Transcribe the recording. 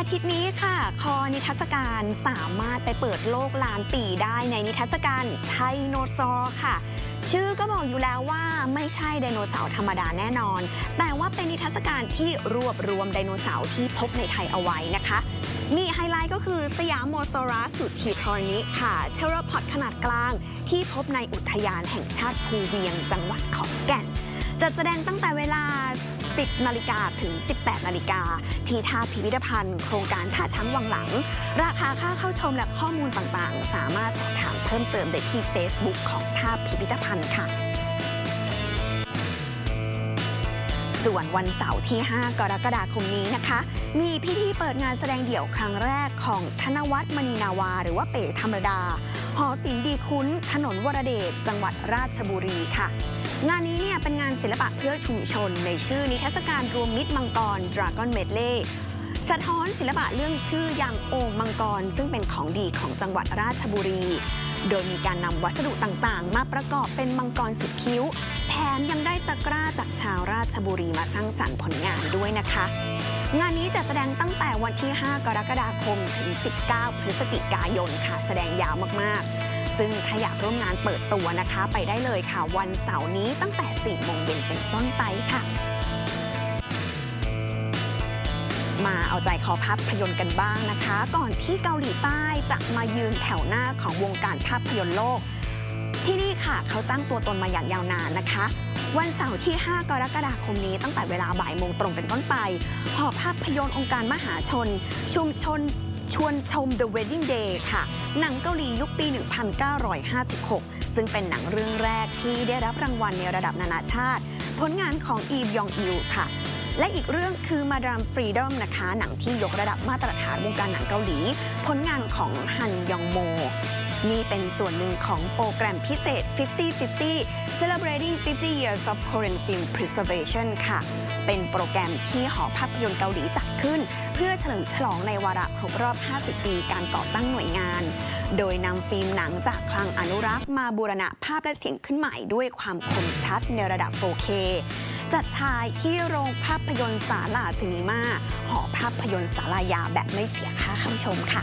อาทิตย์นี้ค่ะ คอนิทรรศการสามารถไปเปิดโลกลานปีได้ในนิทรรศการไทโนซอร์ค่ะ ชื่อก็บอกอยู่แล้วว่าไม่ใช่ไดโนเสาร์ธรรมดาแน่นอน แต่ว่าเป็นนิทรรศการที่รวบรวมไดโนเสาร์ที่พบในไทยเอาไว้นะคะ มีไฮไลท์ก็คือสยามโมซอรัสสุดทีทอร์นิค่ะ เทราพอดขนาดกลาง ที่พบในอุทยานแห่งชาติภูเวียงจังหวัดขอนแก่น จัดแสดงตั้งแต่เวลา 10 นาฬิกาถึง 18 นาฬิกา ที่ท่าพิพิธภัณฑ์ โครงการท่าช้างวังหลัง ราคาค่าเข้าชมและข้อมูลต่างๆ สามารถสอบถามเพิ่มเติมได้ที่ Facebook ของท่าพิพิธภัณฑ์ค่ะส่วนวันเสาร์ที่ 5 กรกฎาคมนี้นะคะ มีพิธีเปิดงานแสดงเดี่ยวครั้งแรกของธนวัฒน์มณีนาวา หรือว่าเป๋ธรรมดา หอศิลป์ดีคุ้น ถนนวรเดช จังหวัดราชบุรีค่ะ งานนี้เนี่ยเป็นงานศิลปะเพื่อชุมชน ในชื่อนิทรรศการรวมมิตรมังกร Dragon Medley สะท้อนศิลปะเรื่องชื่ออย่างโอ่งมังกร ซึ่งเป็นของดีของจังหวัดราชบุรี โดยมีการนำวัสดุต่างๆ มาประกอบเป็นมังกรสุดคิ้ว แถมยังได้ตะกร้าจากชาวราชบุรีมาสร้างสรรค์ผลงานด้วยนะคะ งานนี้จะแสดงตั้งแต่วันที่ 5 กรกฎาคมถึง 19 พฤศจิกายนค่ะ แสดงยาวมากๆ ซึ่งถ้าอยากร่วมงานเปิดตัวนะคะ ไปได้เลยค่ะ วันเสาร์นี้ตั้งแต่4โมงเย็นเป็นต้นไปค่ะมาเอาใจคอภาพยนตร์กันบ้างนะคะ ก่อนที่เกาหลีใต้จะมายืนแถวหน้าของวงการภาพยนตร์โลก ที่นี่ค่ะเขาสร้างตัวตนมาอย่างยาวนานนะคะ วันเสาร์ที่ 5 กรกฎาคมนี้ตั้งแต่เวลาบ่ายโมงตรงเป็นต้นไป หอภาพยนตร์องค์การมหาชน ชุมชน ชวนชม The Wedding Day ค่ะ หนังเกาหลียุคปี 1956 ซึ่งเป็นหนังเรื่องแรกที่ได้รับรางวัลในระดับนานาชาติ ผลงานของอีบยองอิลค่ะ และอีกเรื่องคือมาดามฟรีดอมนะคะ หนังที่ยกระดับมาตรฐานวงการหนังเกาหลี ผลงานของฮันยองโม นี่เป็นส่วนหนึ่งของโปรแกรมพิเศษ 50-50 Celebrating 50 Years of Korean Film Preservation ค่ะ เป็นโปรแกรมที่หอภาพยนตร์เกาหลีจัดขึ้น เพื่อเฉลิมฉลองในวาระครบรอบ 50 ปีการก่อตั้งหน่วยงาน โดยนำฟิล์มหนังจากคลังอนุรักษ์มาบูรณะภาพและเสียงขึ้นใหม่ด้วยความคมชัดในระดับ 4K จัดฉายที่โรงภาพยนตร์สาลาซินีมาหอภาพยนตร์สาลายาแบบไม่เสียค่าเข้าชมค่ะ